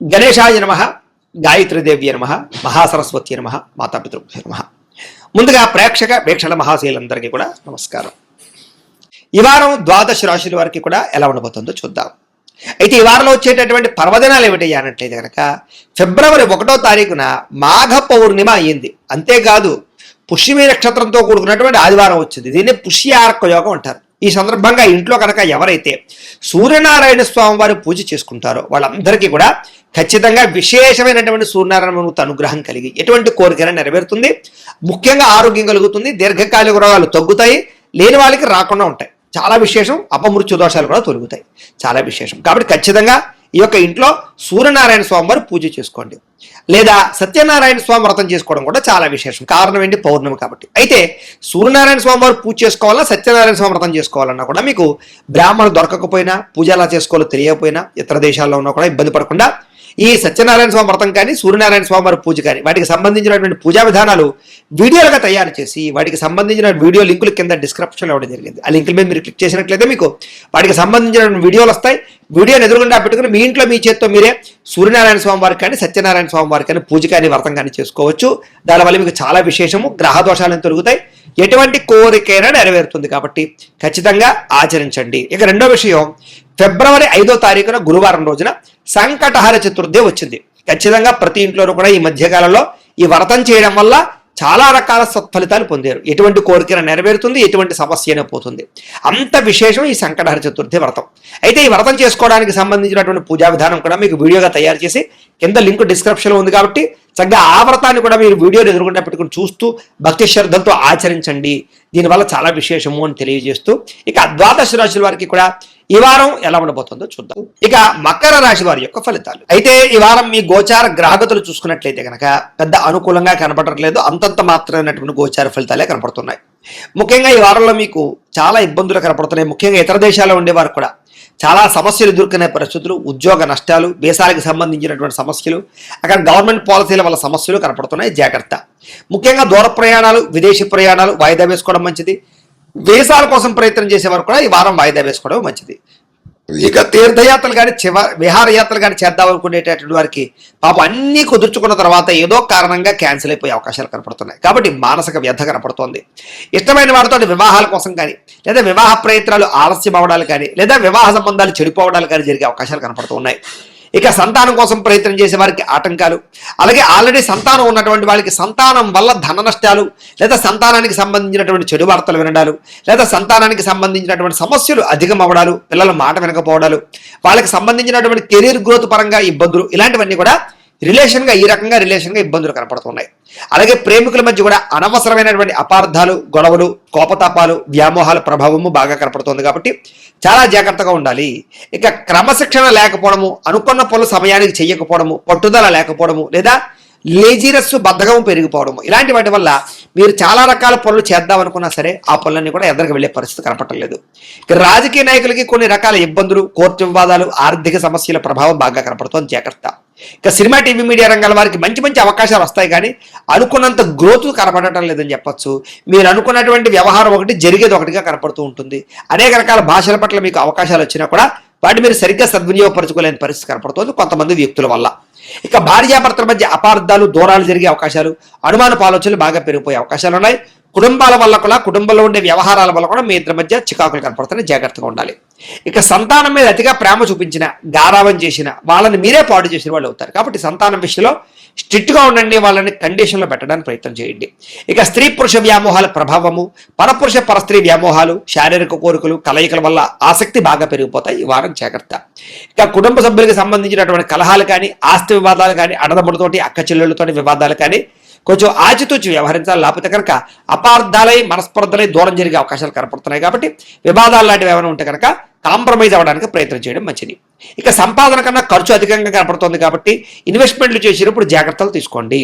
గణేశాయ నమ గాయత్రీదేవి నమ మహాసరస్వతి నమ మాతాపితృభ్య నమ. ముందుగా ప్రేక్షక వీక్షణ మహాశీలందరికీ కూడా నమస్కారం. ఈ వారం ద్వాదశ రాశుల వారికి కూడా ఎలా ఉండబోతుందో చూద్దాం. అయితే ఈ వారంలో వచ్చేటటువంటి పర్వదినాలు ఏమిటి అన్నట్లయితే కనుక ఫిబ్రవరి ఒకటో తారీఖున మాఘ పౌర్ణిమ అయ్యింది. అంతేకాదు పుష్యమి నక్షత్రంతో కూడుకున్నటువంటి ఆదివారం వచ్చింది. దీన్ని పుష్యార్క యోగం అంటారు. ఈ సందర్భంగా ఇంట్లో కనుక ఎవరైతే సూర్యనారాయణ స్వామి వారి పూజ చేసుకుంటారో వాళ్ళందరికీ కూడా ఖచ్చితంగా విశేషమైనటువంటి సూర్యనారాయణ అనుగ్రహం కలిగి ఎటువంటి కోరికైనా నెరవేరుతుంది. ముఖ్యంగా ఆరోగ్యం కలుగుతుంది దీర్ఘకాలిక రోగాలు తగ్గుతాయి లేని వాళ్ళకి రాకుండా ఉంటాయి. చాలా విశేషం అపమృత్యు దోషాలు కూడా తొలుగుతాయి. చాలా విశేషం. కాబట్టి ఖచ్చితంగా ఈ యొక్క ఇంట్లో సూర్యనారాయణ స్వామి వారు పూజ చేసుకోండి. లేదా సత్యనారాయణ స్వామి వ్రతం చేసుకోవడం కూడా చాలా విశేషం. కారణం ఏంటి? పౌర్ణమి కాబట్టి. అయితే సూర్యనారాయణ స్వామి వారు పూజ చేసుకోవాలన్నా సత్యనారాయణ స్వామి వ్రతం చేసుకోవాలన్నా కూడా మీకు బ్రాహ్మణులు దొరకకపోయినా పూజ ఎలా చేసుకోవాలో తెలియకపోయినా ఇతర దేశాల్లో ఉన్నా కూడా ఇబ్బంది పడకుండా ఈ సత్యనారాయణ స్వామి వ్రతం కానీ సూర్యనారాయణ స్వామి వారి పూజ కానీ వాటికి సంబంధించినటువంటి పూజా విధానాలు వీడియోలుగా తయారు చేసి వాటికి సంబంధించిన వీడియో లింకులు కింద డిస్క్రిప్షన్లో ఇవ్వడం జరిగింది. ఆ లింకుల మీద మీరు క్లిక్ చేసినట్లయితే మీకు వాటికి సంబంధించిన వీడియోలు వస్తాయి. వీడియోని ఎదురుగుండా పెట్టుకుని మీ ఇంట్లో మీ చేత్తో మీరే సూర్యనారాయణ స్వామి వారికి కానీ సత్యనారాయణ స్వామి వారికి కానీ పూజ కానీ వ్రతం కానీ చేసుకోవచ్చు. దానివల్ల మీకు చాలా విశేషము గ్రహ దోషాలను తొలుగుతాయి. ఎటువంటి కోరికైనా నెరవేరుతుంది కాబట్టి ఖచ్చితంగా ఆచరించండి. ఇక రెండో విషయం ఫిబ్రవరి ఐదో తారీఖున గురువారం రోజున సంకటహర చతుర్థి వచ్చింది. ఖచ్చితంగా ప్రతి ఇంట్లోనూ కూడా ఈ మధ్యకాలంలో ఈ వ్రతం చేయడం వల్ల చాలా రకాల సత్ఫలితాలు పొందారు. ఎటువంటి కోరికన నెరవేరుతుంది ఎటువంటి సమస్య అయినా పోతుంది. అంత విశేషం ఈ సంకటహర చతుర్థి వ్రతం. అయితే ఈ వ్రతం చేసుకోవడానికి సంబంధించినటువంటి పూజా విధానం కూడా మీకు వీడియోగా తయారు చేసి కింద లింక్ డిస్క్రిప్షన్లో ఉంది కాబట్టి చక్కగా ఆ వ్రతాన్ని కూడా మీరు వీడియోని ఎదుర్కొంటే పెట్టుకుని చూస్తూ భక్తి శ్రద్ధలతో ఆచరించండి. దీనివల్ల చాలా విశేషము అని తెలియజేస్తూ ఇక ద్వాదశ రాశుల వారికి కూడా ఈ వారం ఎలా ఉండబోతుందో చూద్దాం. ఇక మకర రాశి వారి యొక్క ఫలితాలు. అయితే ఈ వారం మీ గోచార గ్రాహకతలు చూసుకున్నట్లయితే కనుక పెద్ద అనుకూలంగా కనపడట్లేదు. అంతంత మాత్రమైనటువంటి గోచార ఫలితాలే కనపడుతున్నాయి. ముఖ్యంగా ఈ వారంలో మీకు చాలా ఇబ్బందులు కనపడుతున్నాయి. ముఖ్యంగా ఇతర దేశాల్లో ఉండేవారు కూడా చాలా సమస్యలు ఎదుర్కొనే పరిస్థితులు ఉద్యోగ నష్టాలు దేశాలకు సంబంధించినటువంటి సమస్యలు అక్కడ గవర్నమెంట్ పాలసీల వల్ల సమస్యలు కనపడుతున్నాయి. జాగ్రత్త. ముఖ్యంగా దూర ప్రయాణాలు విదేశీ ప్రయాణాలు వాయిదా వేసుకోవడం మంచిది. వేషాల కోసం ప్రయత్నం చేసేవారు కూడా ఈ వారం వాయిదా వేసుకోవడం మంచిది. ఇక తీర్థయాత్రలు కానీ చివ విహారయాత్రలు కానీ చేద్దాం అనుకునేటటువంటి వారికి పాపం అన్నీ కుదుర్చుకున్న తర్వాత ఏదో కారణంగా క్యాన్సిల్ అయిపోయే అవకాశాలు కనపడుతున్నాయి. కాబట్టి మానసిక వ్యర్థ కనపడుతోంది. ఇష్టమైన వారితో వివాహాల కోసం కానీ లేదా వివాహ ప్రయత్నాలు ఆలస్యం అవడాలు కానీ లేదా వివాహ సంబంధాలు చెడిపోవడాలు కానీ జరిగే అవకాశాలు కనపడుతున్నాయి ఇక సంతానం కోసం ప్రయత్నం చేసే వారికి ఆటంకాలు. అలాగే ఆల్రెడీ సంతానం ఉన్నటువంటి వాళ్ళకి సంతానం వల్ల ధన నష్టాలు లేదా సంతానానికి సంబంధించినటువంటి చెడు వార్తలు వినడాలు లేదా సంతానానికి సంబంధించినటువంటి సమస్యలు అధికం అవ్వడాలు పిల్లల మాట వినకపోవడాలు వాళ్ళకి సంబంధించినటువంటి కెరీర్ గ్రోత్ పరంగా ఇబ్బందులు ఇలాంటివన్నీ కూడా రిలేషన్గా ఈ రకంగా రిలేషన్గా ఇబ్బందులు కనపడుతున్నాయి. అలాగే ప్రేమికుల మధ్య కూడా అనవసరమైనటువంటి అపార్థాలు గొడవలు కోపతాపాలు వ్యామోహాల ప్రభావము బాగా కనపడుతుంది కాబట్టి చాలా జాగ్రత్తగా ఉండాలి. ఇక క్రమశిక్షణ లేకపోవడము అనుకున్న పనులు సమయానికి చేయకపోవడము పట్టుదల లేకపోవడము లేదా లేజినెస్ బద్ధకం పెరిగిపోవడము ఇలాంటి వాటి వల్ల మీరు చాలా రకాల పనులు చేద్దాం అనుకున్నా సరే ఆ పనులన్నీ కూడా ఎదరికి వెళ్ళే పరిస్థితి కనపడలేదు రాజకీయ నాయకులకి కొన్ని రకాల ఇబ్బందులు కోర్టు వివాదాలు ఆర్థిక సమస్యల ప్రభావం బాగా కనపడుతోంది. జాగ్రత్త. ఇక సినిమా టీవీ మీడియా రంగాల వారికి మంచి మంచి అవకాశాలు వస్తాయి కానీ అనుకున్నంత గ్రోత్ కనపడటం లేదని చెప్పొచ్చు. మీరు అనుకున్నటువంటి వ్యవహారం ఒకటి జరిగేది ఒకటిగా కనపడుతూ ఉంటుంది. అనేక రకాల భాషల పట్ల మీకు అవకాశాలు వచ్చినా కూడా వాటి మీరు సరిగ్గా సద్వినియోగపరచుకోలేని పరిస్థితి కనపడుతుంది కొంతమంది వ్యక్తుల వల్ల. ఇక భార్యాభర్తల మధ్య అపార్థాలు దూరాలు జరిగే అవకాశాలు అనుమానపు ఆలోచనలు బాగా పెరిగిపోయే అవకాశాలు ఉన్నాయి. కుటుంబాల వల్ల కూడా కుటుంబంలో ఉండే వ్యవహారాల వల్ల కూడా మీ ఇద్దరి మధ్య చికాకులు కనపడుతున్నాయి జాగ్రత్తగా ఉండాలి. ఇక సంతానం మీద అతిగా ప్రేమ చూపించిన గారావం చేసిన వాళ్ళని మీరే పాడు చేసిన వాళ్ళు అవుతారు. కాబట్టి సంతానం విషయంలో స్ట్రిక్ట్గా ఉండండి వాళ్ళని కండిషన్లో పెట్టడానికి ప్రయత్నం చేయండి. ఇక స్త్రీ పురుష వ్యామోహాల ప్రభావము పరపురుష పరస్త్రీ వ్యామోహాలు శారీరక కోరికలు కలయికల వల్ల ఆసక్తి బాగా పెరిగిపోతాయి. ఈ వారం జాగ్రత్త. ఇక కుటుంబ సభ్యులకు సంబంధించినటువంటి కలహాలు కానీ ఆస్తి వివాదాలు కానీ అన్నదమ్ములతోటి అక్క చెల్లెళ్ళతోటి వివాదాలు కానీ కొంచెం ఆచితూచి వ్యవహరించాలి. లేకపోతే కనుక అపార్థాలై మనస్పర్ధలై దూరం జరిగే అవకాశాలు కనపడుతున్నాయి. కాబట్టి వివాదాలు లాంటివి ఏమైనా ఉంటే కనుక కాంప్రమైజ్ అవ్వడానికి ప్రయత్నం చేయడం మంచిది. ఇక సంపాదన కన్నా ఖర్చు అధికంగా కనపడుతుంది కాబట్టి ఇన్వెస్ట్మెంట్లు చేసేటప్పుడు జాగ్రత్తలు తీసుకోండి.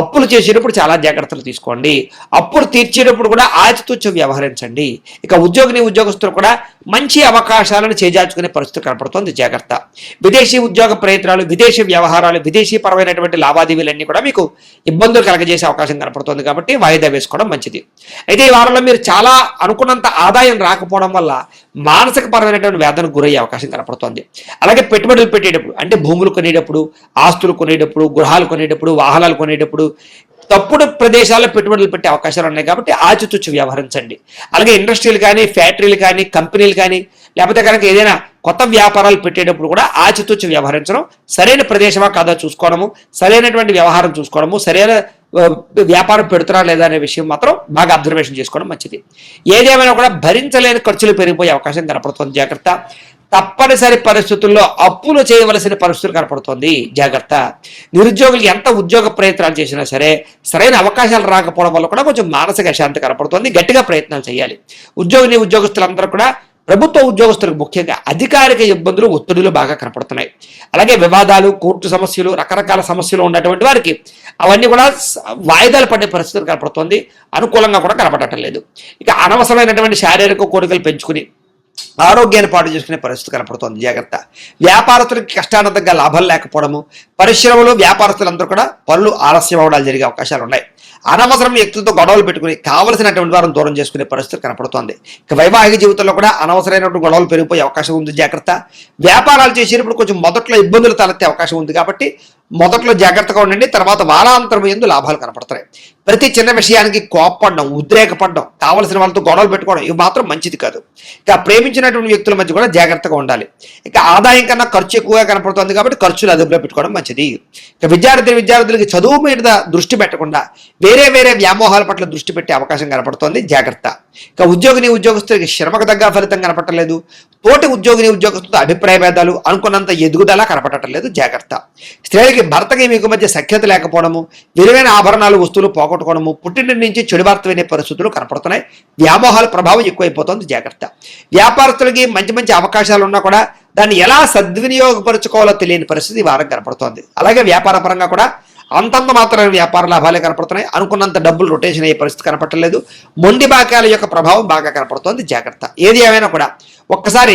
అప్పులు చేసేటప్పుడు చాలా జాగ్రత్తలు తీసుకోండి. అప్పులు తీర్చేటప్పుడు కూడా ఆచితూచి వ్యవహరించండి. ఇక ఉద్యోగిని ఉద్యోగస్తులు కూడా మంచి అవకాశాలను చేజార్చుకునే పరిస్థితి కనపడుతుంది. జాగ్రత్త. విదేశీ ఉద్యోగ ప్రయత్నాలు విదేశీ వ్యవహారాలు విదేశీ పరమైనటువంటి లావాదేవీలన్నీ కూడా మీకు ఇబ్బందులు కలగజేసే అవకాశం కనపడుతుంది కాబట్టి వాయిదా వేసుకోవడం మంచిది. అయితే ఈ వారంలో మీరు చాలా అనుకున్నంత ఆదాయం రాకపోవడం వల్ల మానసిక పరమైనటువంటి వేదనకు గురయ్యే అవకాశం కనపడుతుంది. అలాగే పెట్టుబడులు పెట్టేటప్పుడు అంటే భూములు కొనేటప్పుడు ఆస్తులు కొనేటప్పుడు గృహాలు కొనేటప్పుడు వాహనాలు కొనేటప్పుడు తప్పుడు ప్రదేశాల్లో పెట్టుబడులు పెట్టే అవకాశాలు ఉన్నాయి కాబట్టి ఆచితూచి వ్యవహరించండి. అలాగే ఇండస్ట్రీలు కానీ ఫ్యాక్టరీలు కానీ కంపెనీలు కానీ లేకపోతే కనుక ఏదైనా కొత్త వ్యాపారాలు పెట్టేటప్పుడు కూడా ఆచితూచి వ్యవహరించడం సరైన ప్రదేశమా కాదా చూసుకోవడము సరైనటువంటి వ్యవహారం చూసుకోవడము సరైన వ్యాపారం పెడుతున్నా లేదా అనే విషయం మాత్రం బాగా అబ్జర్వేషన్ చేసుకోవడం మంచిది. ఏదేమైనా కూడా భరించలేని ఖర్చులు పెరిగిపోయే అవకాశం కనపడుతుంది. జాగ్రత్త. తప్పనిసరి పరిస్థితుల్లో అప్పులు చేయవలసిన పరిస్థితులు కనపడుతోంది. జాగ్రత్త. నిరుద్యోగులు ఎంత ఉద్యోగ ప్రయత్నాలు చేసినా సరే సరైన అవకాశాలు రాకపోవడం వల్ల కూడా కొంచెం మానసిక శాంతి కనపడుతోంది. గట్టిగా ప్రయత్నాలు చేయాలి. ఉద్యోగిని ఉద్యోగస్తులందరూ కూడా ప్రభుత్వ ఉద్యోగస్తులకు ముఖ్యంగా అధికారిక ఇబ్బందులు ఒత్తిడులు బాగా కనపడుతున్నాయి. అలాగే వివాదాలు కోర్టు సమస్యలు రకరకాల సమస్యలు ఉన్నటువంటి వారికి అవన్నీ కూడా వాయిదాలు పడే పరిస్థితులు కనపడుతోంది. అనుకూలంగా కూడా కనపడటం లేదు. ఇక అనవసరమైనటువంటి శారీరక కోరికలు పెంచుకుని ఆరోగ్యాన్ని పాటు చేసుకునే పరిస్థితి కనపడుతోంది. జాగ్రత్త. వ్యాపారస్తులకి కష్టానందంగా లాభం లేకపోవడము పరిశ్రమలు వ్యాపారస్తులందరూ కూడా పనులు ఆలస్యం అవడాలు జరిగే అవకాశాలు ఉన్నాయి. అనవసరం వ్యక్తులతో గొడవలు పెట్టుకుని కావలసినటువంటి వారిని దూరం చేసుకునే పరిస్థితి కనపడుతోంది. ఇక వైవాహిక జీవితంలో కూడా అనవసరమైనటువంటి గొడవలు పెరిగిపోయే అవకాశం ఉంది. జాగ్రత్త. వ్యాపారాలు చేసేటప్పుడు కొంచెం మొదట్లో ఇబ్బందులు తలెత్తే అవకాశం ఉంది కాబట్టి మొదట్లో జాగ్రత్తగా ఉండండి. తర్వాత వారాంతరం ఎందు లాభాలు కనపడతాయి. ప్రతి చిన్న విషయానికి కోప్పడడం ఉద్రేకపడడం కావలసిన వాళ్ళతో గొడవలు పెట్టుకోవడం ఇవి మాత్రం మంచిది కాదు. ఇక ప్రేమించినటువంటి వ్యక్తుల మధ్య కూడా జాగ్రత్తగా ఉండాలి. ఇక ఆదాయం కన్నా ఖర్చు ఎక్కువగా కనపడుతుంది కాబట్టి ఖర్చులు అదుపులో పెట్టుకోవడం మంచిది. ఇక విద్యార్థి విద్యార్థులకి చదువు మీద దృష్టి పెట్టకుండా వేరే వేరే వ్యామోహాల పట్ల దృష్టి పెట్టే అవకాశం కనపడుతోంది. జాగ్రత్త. ఇక ఉద్యోగిని ఉద్యోగస్తులకి శ్రమకు తగ్గ ఫలితం కనపడలేదు తోటి ఉద్యోగిని ఉద్యోగస్తులతో అభిప్రాయ భేదాలు అనుకున్నంత ఎదుగుదల కనపడటం లేదు జాగ్రత్త. స్త్రీలకి భర్తకి మీకు మధ్య సఖ్యత లేకపోవడము విలువైన ఆభరణాలు వస్తువులు పోగొట్టుకోవడము పుట్టింటి నుంచి చెడు వార్త వినే పరిస్థితులు కనపడుతున్నాయి. వ్యామోహాల ప్రభావం ఎక్కువైపోతుంది. జాగ్రత్త. వ్యాపారస్తులకి మంచి మంచి అవకాశాలు ఉన్నా కూడా దాన్ని ఎలా సద్వినియోగపరుచుకోవాలో తెలియని పరిస్థితి వారం కనపడుతోంది. అలాగే వ్యాపార పరంగా కూడా అంతంత మాత్రమే వ్యాపార లాభాలే కనపడుతున్నాయి. అనుకున్నంత డబ్బులు రొటేషన్ అయ్యే పరిస్థితి కనపడలేదు మొండి బాకాల యొక్క ప్రభావం బాగా కనపడుతోంది. జాగ్రత్త. ఏది ఏమైనా కూడా ఒక్కసారి